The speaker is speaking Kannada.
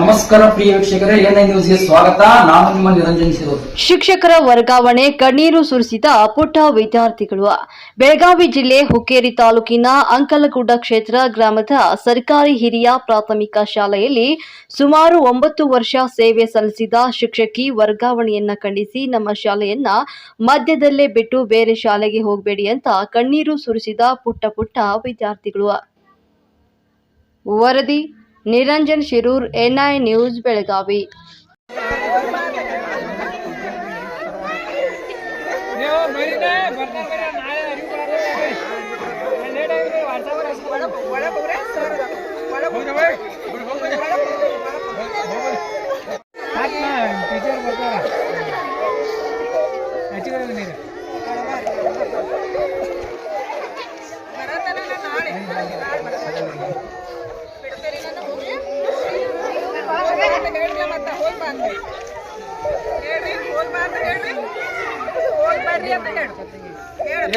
ನಮಸ್ಕಾರ ಪ್ರಿಯ ವೀಕ್ಷಕರೇ ಎನ್ಐ ನ್ಯೂಸ್ಗೆ ಸ್ವಾಗತ. ನಾನು ನಿಮ್ಮ ನಿರಂಜನ್ ಸಿರೋದು ಶಿಕ್ಷಕರ ವರ್ಗಾವಣೆ, ಕಣ್ಣೀರು ಸುರಿಸಿದ ಪುಟ್ಟ ವಿದ್ಯಾರ್ಥಿಗಳು. ಬೆಳಗಾವಿ ಜಿಲ್ಲೆ ಹುಕ್ಕೇರಿ ತಾಲೂಕಿನ ಅಂಕಲಗುಡ್ಡ ಕ್ಷೇತ್ರ ಗ್ರಾಮದ ಸರ್ಕಾರಿ ಹಿರಿಯ ಪ್ರಾಥಮಿಕ ಶಾಲೆಯಲ್ಲಿ ಸುಮಾರು ಒಂಬತ್ತು ವರ್ಷ ಸೇವೆ ಸಲ್ಲಿಸಿದ ಶಿಕ್ಷಕಿ ವರ್ಗಾವಣೆಯನ್ನ ಖಂಡಿಸಿ ನಮ್ಮ ಶಾಲೆಯನ್ನ ಮಧ್ಯದಲ್ಲೇ ಬಿಟ್ಟು ಬೇರೆ ಶಾಲೆಗೆ ಹೋಗಬೇಡಿ ಅಂತ ಕಣ್ಣೀರು ಸುರಿಸಿದ ಪುಟ್ಟ ಪುಟ್ಟ ವಿದ್ಯಾರ್ಥಿಗಳು. ವರದಿ Niranjan Shirur N I news Belagavi ಬರೀನೆ ಹೇಳ್ರಿ ಬರ್ರಿ ಹೇಳ್ರಿ. ಅರಿವು ಅಂತ ಹೇಳ್ರಿ. ಹೇಳ್ರಿ